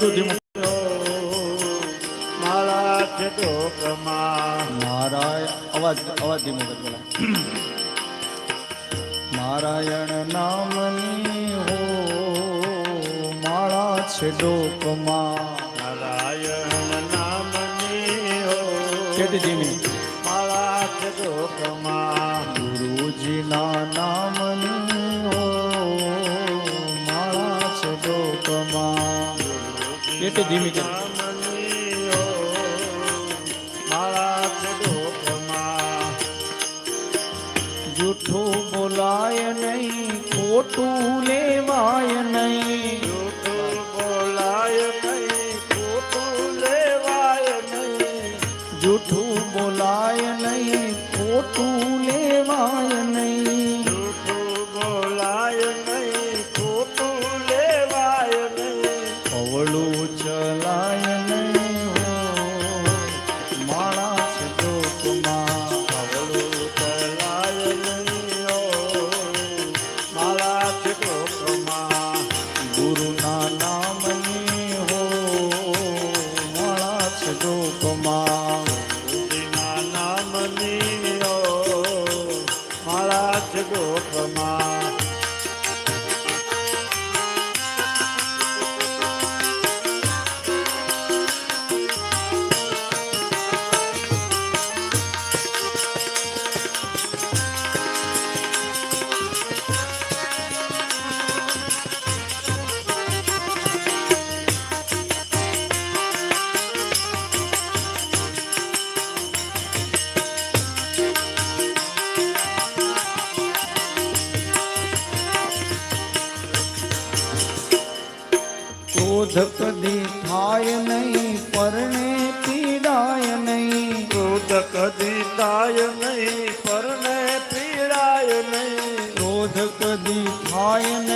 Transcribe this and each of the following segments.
બધું મારા છે ડોકમાં નારાયણ અવાજ અવાજ ધીમો કર પેલા. નારાયણ નામની હો મારા છે ડોકમાં નારાયણ નામની હો. કેટલી ધીમી. કેટલી ધીમી ડોકમાં જૂઠું બોલાય નહીં ખોટું લેવાય નહીં જૂઠું બોલાય નહીં, ખોટું લેવાય નહીં. જૂઠું બોલાય નહીં, ખોટું થાય નહીં, પરણે પીડાય નહીં ક્રોધ કદી થાય નહીં પરને પીડાય નહીં ક્રોધ કદી થાય નહીં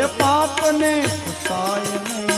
એ પાપને ફસાય નહીં.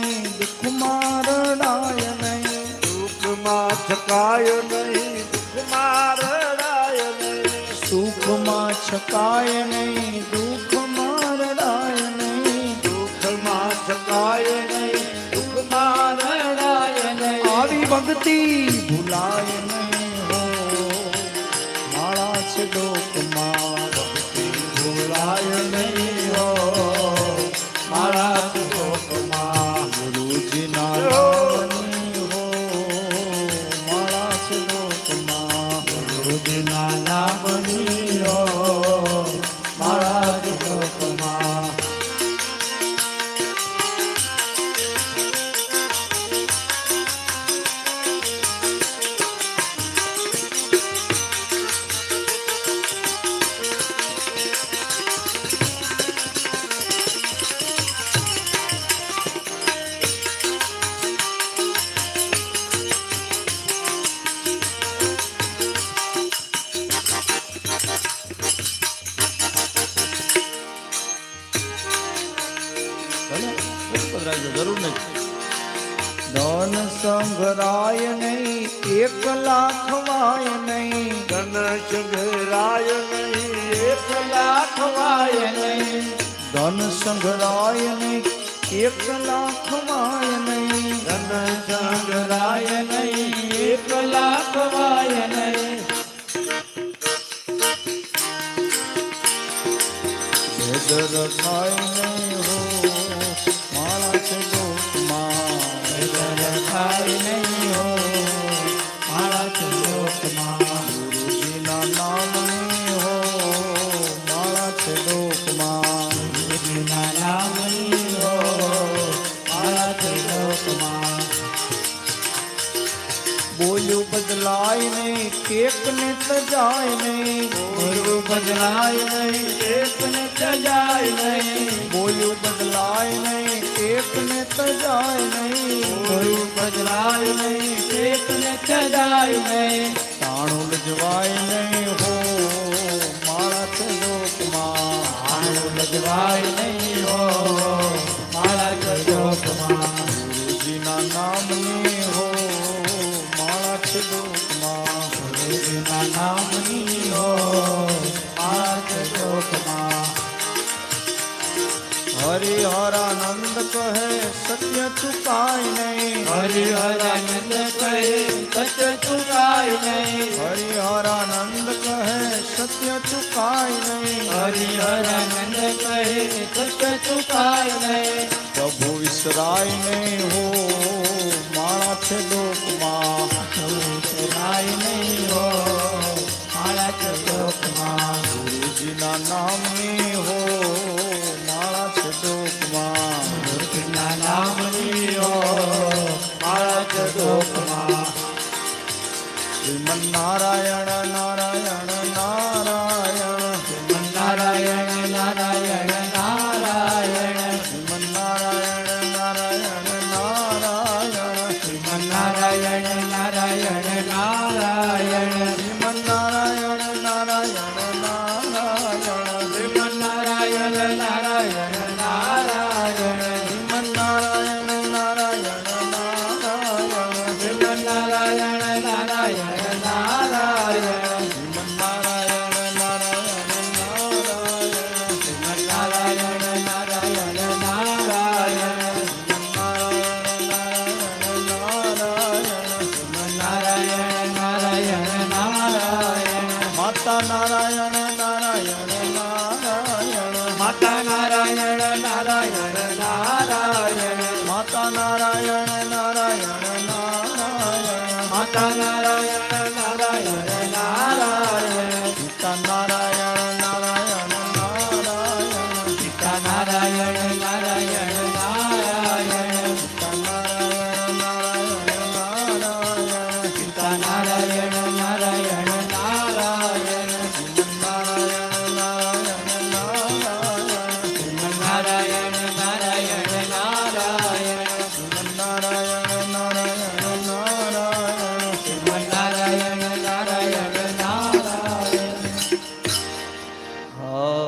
નહીં દુઃખમાં રડાય નહીં. દુઃખમાં છકાય નહીં દુઃખમાં રડાય નહીં. સુખમાં છકાય નહીં દુઃખમાં રડાય નહીં. દુઃખમાં છકાય નહીં દુઃખમાં રડાય નહીં. આવી ભક્તિ ભૂલાય નહીં. યાદ રાખજો જરૂર નહીં ધન સંઘરાય નહીં એક લાખ વાય નહીં. ધન સંઘરાય નહીં એક લાખ વાય નહીં. ધન સંઘરાય નહીં એક લાખ વાય નહીં. ધન સંઘરાય નહીં એક લાખ વાય નહીં. રખાય નહીં બોલ્યું બદલાય નહીં કેક ને તજાય નહીં ગુરુ બદલાય નહીં કેક ને તજાય નહીં, બોલ્યું બદલાય નહીં કેક ને તજાય નહીં ગુરુ બદલાય નહીં કેક ને તજાય નહીં, તાણું લજવાય નહીં, હો, મારા છે લોકમાં આણું લજવાય નહીં, હો, મારા છે ગુરુજીના નામની હો મારા ચલોકમાં હરિહરાનંદ કહે સત્ય ચુકાય નહીં. હરિહરાનંદ કહે સત્ય ચુકાય નહીં હરિહરાનંદ કહે સત્ય ચુકાય નહીં હરિહરાનંદ કહે સત્ય ચુકાય નહીં. પ્રભુ વિસરાય નહીં હો મારા છે લોકમાં. Narayana.